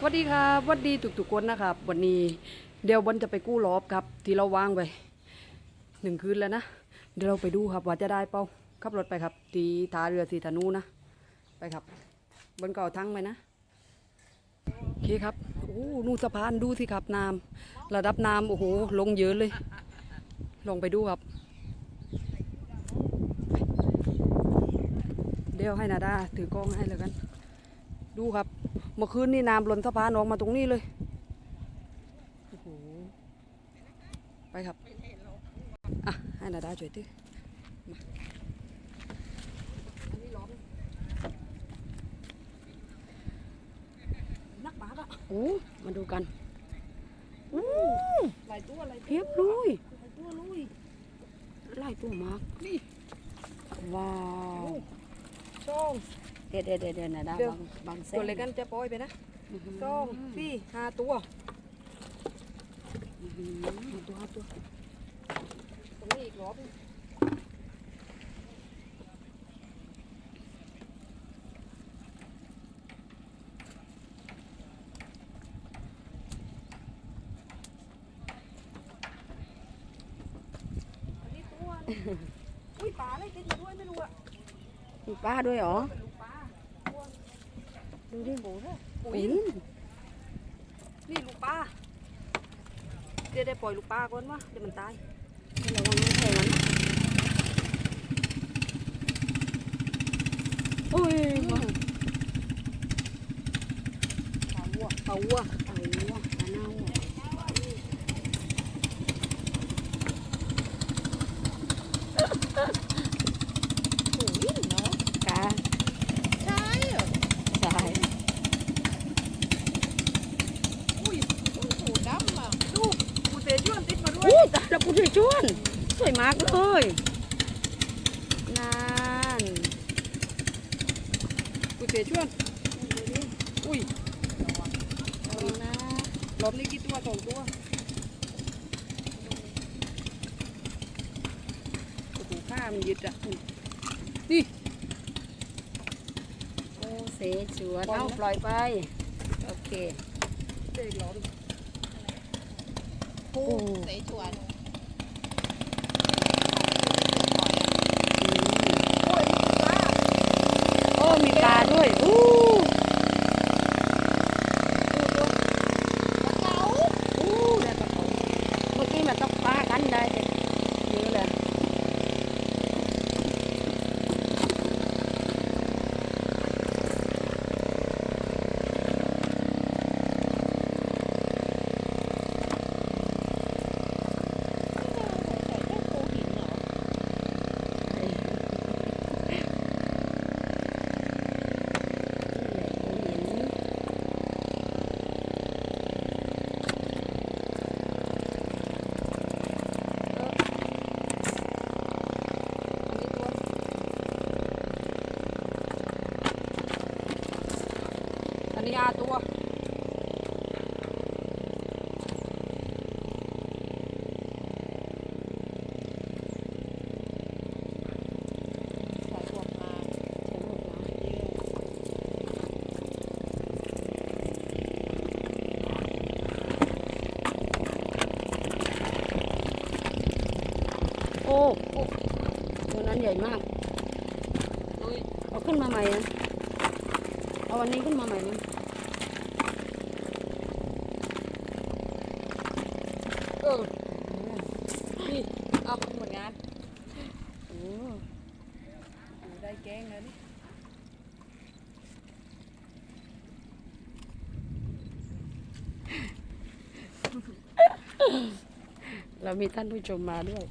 สวัสดีครับสวัสดีทุกๆคนนะครับ วันนี้เดี๋ยวบนจะไปกู้รอบครับ ที่เราวางไว้หนึ่งคืนแล้วนะ เดี๋ยวเราไปดูครับว่าจะได้เป้าขับรถไปครับ ทีท่าเรือสีธนูนะ ไปครับบนเก่าทั้งไหมนะโอเคครับโอ้นู่นสะพานดูสิครับน้ำระดับน้ำโอ้โหลงเยอะเลย ลองไปดูครับ เดี๋ยวให้นาดาถือกล้องให้เลยกัน ดูครับ เมื่อคืนนี่น้ำล้นสะพานออกมาตรงนี้เลยโอ้โหไปครับอะให้นาดาช่วยตื้อมานักบาสอะโอ้มาดูกันอู้หลายตัวหลายเพียบลุยหลายตัวลุยไล่ตัวมากนี่ว้าวช่อง เด็ดเด็ดเด็ดเด็ดนาดาเดี๋ยวบางบางเส้ตัวนเล็กกันจะปล่อยไปนะอื้อหือช่องสี่ห้าตัวอื้อหือเอาตัวเอาตัวตรงนี้อีกรอบหนึ่งอันนี้ตัวนึงอุ้ยปลาอะไรติดอยู่ด้วยไม่รู้อะมีป้าด้วยเหรอ เป็นลูกปลาตัว ดูดิโอ้โหปุ๋ปุ๋ยยนี่ลูกปลาเดี๋ยวได้ปล่อยลูกปลาก่อนวะเดี๋ยวมันตายระวังน้ำแข็งนะโอ้ยปลาวัวปลาวัว เอาวัวปลาเน่าค่ะ ใช่เหรอ ใช่ อุ้ยอุ้ยหูดำอะดูกูเตะช่ วนติดมาด้วยอู้ตายแล้วกูช่วยชวน สวยมากเลยนานกูเตะช่วน อุ้ยระวังนะรอบนี้กี่ตัวสองตัวโอ้โหข้ามันยึดอะโอ้เสฉวนเอาปล่อยไป โอเคเตะอีกรอบหนึ่ง โอ้เสฉวนโอ้มีปลาด้วยอู้เก๋าอู้ได้ปลาเขาเมื่อกี้มันต้องปลากันได้เลยเยอะเลย อันนี้อา ตัวสายพวกมาโอ้โอ้ตัวนั้นใหญ่มากลุยเอาขึ้นมาใหม่นะ เอาวันนี้ขึ้นมาใหม่นะ ออนี่เอาผลงานโอ้โอ้ได้แกงแล้วนี่เรามีท่านผู้ชมมาด้วย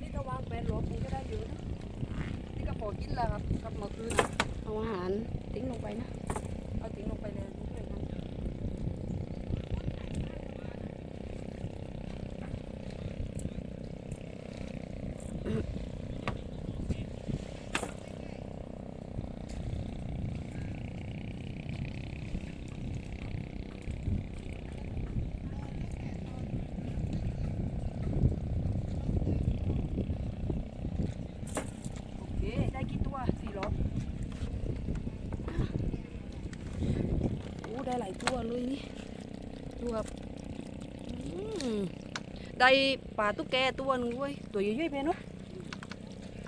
นี่ก็วางแปลนรอบนี้ก็ได้เยอะนะนี่ก็พอกินแล้วครับกับเมื่อคืนน่ะ เอาอาหารทิ้งลงไปนะ ได้หลายตัวเลยนี่ดูครับอืมได้ปลาตุ๊กแกตัวหนึงด้วยตัวใหญ่ๆไปเนาะ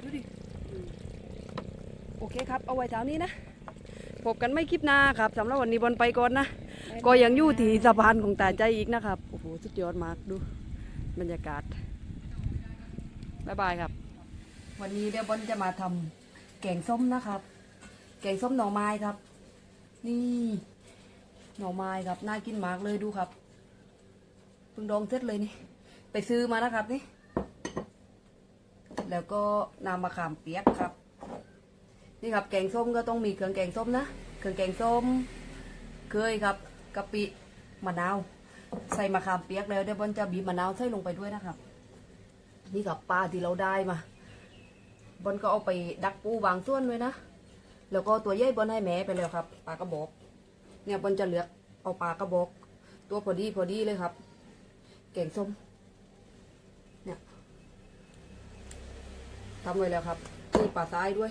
ดูดิอืมโอเคครับ เอาไว้เท่านี้นะพบกันไม่คลิปหน้าครับสำหรับวันนี้บอลไปก่อนนะ ก็ยังอยู่ที่สะพานของตาใจอีกนะครับ โอ้โห สุดยอดมากดู บรรยากาศ บ๊ายบายครับ วันนี้เดี๋ยวบอลจะมาทำแกงส้มนะครับ แกงส้มหน่อไม้ครับ นี่ หน่อไม้ครับน่ากินมากเลยดูครับเพิ่งดองเสร็จเลยนี่ ไปซื้อมานะครับนี่ แล้วก็นำมะขามเปียกครับ นี่ครับแกงส้มก็ต้องมีเครื่องแกงส้มนะเครื่องแกงส้ม เคยครับกะปิมะนาว ใส่มะขามเปียกแล้วเดี๋ยวบอลจะบีบมะนาวใส่ลงไปด้วยนะครับ นี่กับปลาที่เราได้มาบอลก็เอาไปดักปูบางส่วนไว้นะแล้วก็ตัวใหญ่บอลให้แม่ไปแล้วครับปลากระบอก เนี่ยบอลจะเหลือกเอาปลากระบอก ตัวพอดีพอดีเลยครับ แกงส้ม เนี่ยทำไว้แล้วครับนี่ปลาซ้ายด้วย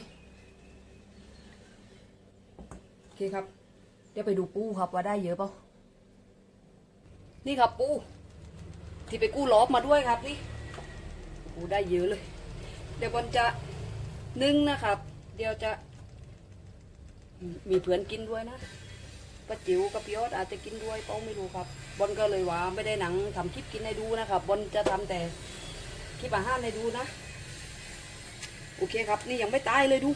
โอเคครับ เดี๋ยวไปดูปูครับว่าได้เยอะเปล่านี่ครับปู ที่ไปกู้ล้อบมาด้วยครับนี่โอ้ได้เยอะเลย เดี๋ยวบอลจะนึ่งนะครับ เดี๋ยวจะมีเพื่อนกินด้วยนะ ป้าจิ๋วกับพี่อดอาจจะกินด้วยเป้าไม่รู้ครับ บอลก็เลยว่าไม่ได้หนังทำคลิปกินให้ดูนะครับบอลจะทำแต่คลิปอาหารให้ดูนะ โอเคครับ นี่ยังไม่ตายเลยดู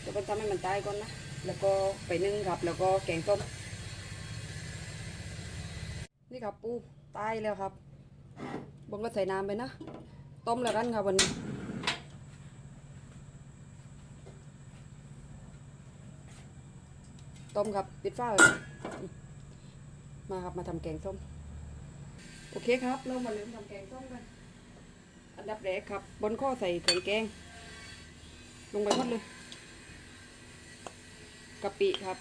เดี๋ยวบอลทำให้มันตายก่อนนะ แล้วก็ไปนึ่งครับ แล้วก็แกงต้ม นี่ครับปูตายแล้วครับบงก็ใส่น้ำไปนะ ต้มแล้วกันครับวันนี้ ต้มครับปิดฝ้ามาครับมาทำแกงส้ม โอเคครับ เรามาเริ่มทำแกงส้มกัน อันดับแรกครับ บนข้อใส่เครื่องแกง ลงไปหมดเลยกะปิครับ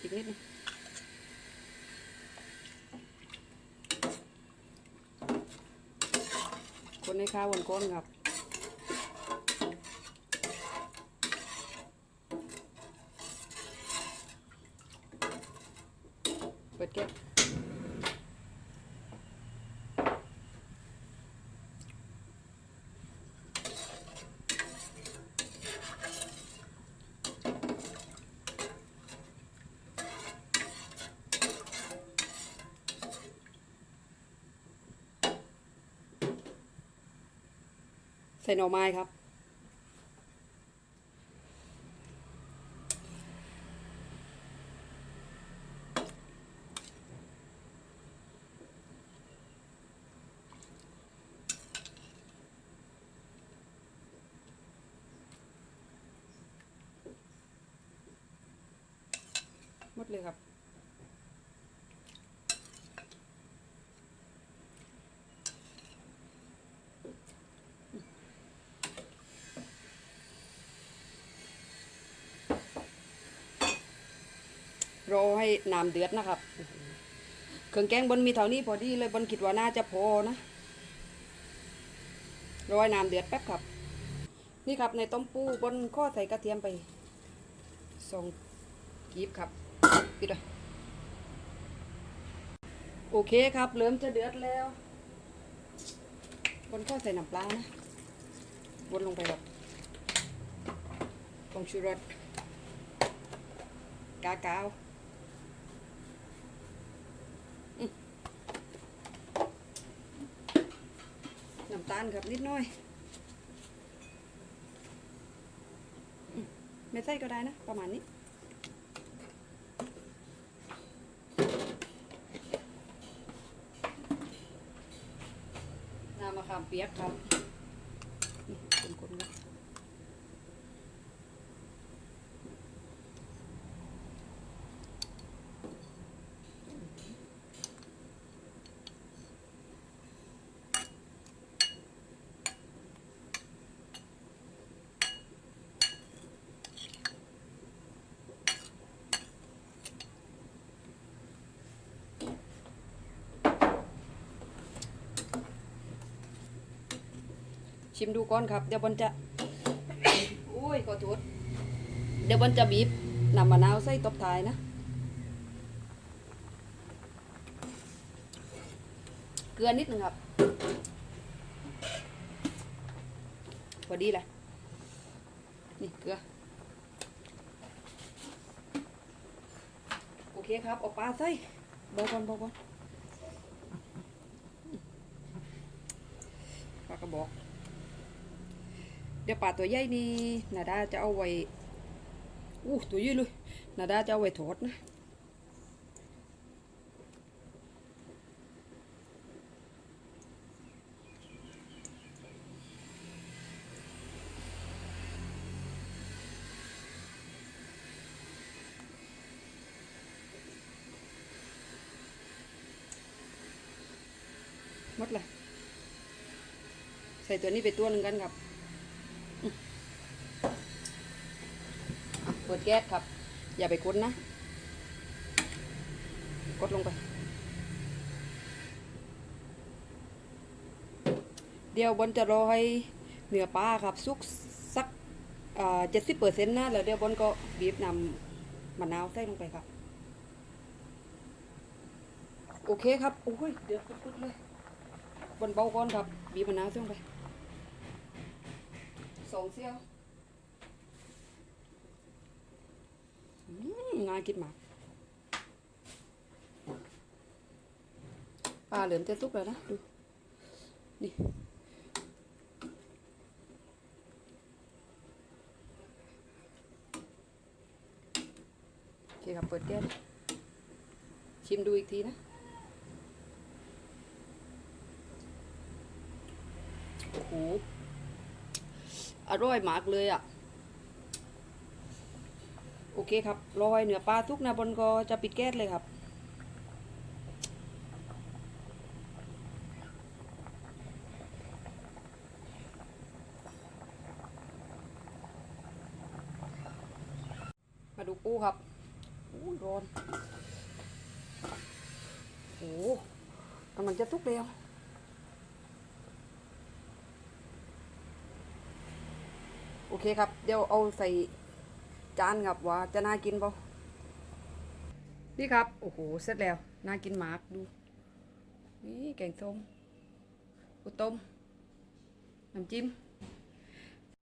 อีกนิดนึงคนให้ข้าววนก้นครับ เปิดแก๊สใส่หน่อไม้ครับ เลยครับ รอให้น้ำเดือดนะครับ เครื่องแกงบนมีเท่านี้พอดีเลยบนคิดว่าน่าจะพอนะรอให้น้ำเดือดแป๊บครับ นี่ครับในต้มปูบนข้อใส่กระเทียมไปสองกีบครับ ปิดโอเคครับเริ่มจะเดือดแล้วบนข้อใส่น้ำปลานะบนลงไปแบบผงชูรสกากาวน้ำตาลครับนิดหน่อยอืมไม่ใส่ก็ได้นะ ประมาณนี้ำมะขามเปียกครับนี่คนๆครับ ชิมดูก่อนครับ เดี๋ยวบอลจะ อุ้ยขอโทษเดี๋ยวบนจะบีบนำมะนาวใส่ตบท้ายนะ เกลือนิดนึงครับ พอดีเลยนี่เกลือ โอเคครับเอาปลาใส่เบาก่อนเบาก่อนปลากระบอก ดี๋ยวปลาตัวใหญ่นี่นาดาจะเอาไว้อู้ตัวใหญ่เลยนาดาจะเอาไว้ทอดนะหมดเลยใส่ตัวนี้ไปตัวหนึ่งกันครับอืมอะ เปิดแก๊สครับ อย่าไปกดนะ กดลงไป เดี๋ยวบนจะรอให้เนื้อปลาครับสุกสักเจ็ดสิบเปอร์เซ็นต์นะแล้วเดี๋ยวบนก็บีบนำมะนาวใส่ลงไปครับ โอเคครับโอ้ยเดือดปุดเลยบนเบาก่อนครับบีบมะนาวใส่ลงไปสองเสี้ยวอืากินมากปลาเหลือมจะสุกแล้วนะดูนี่โอเคครับเปิดแก๊สชิมดูอีกทีนะโอ้โหอร่อยมากเลยอะ โอเคครับรอยเหนือปลาทุกนะบนก็จะปิดแก๊สเลยครับ มาดูปูครับอู้ร้อนโอ้กำลังจะสุกแล้วโอเคครับ เดี๋ยวเอาใส่ จานครับว่าจะน่ากินปล่นี่ครับ โอ้โห เสร็จแล้ว น่ากินมากดู นี่แกงส้มอุต้มน้ำจิ้ม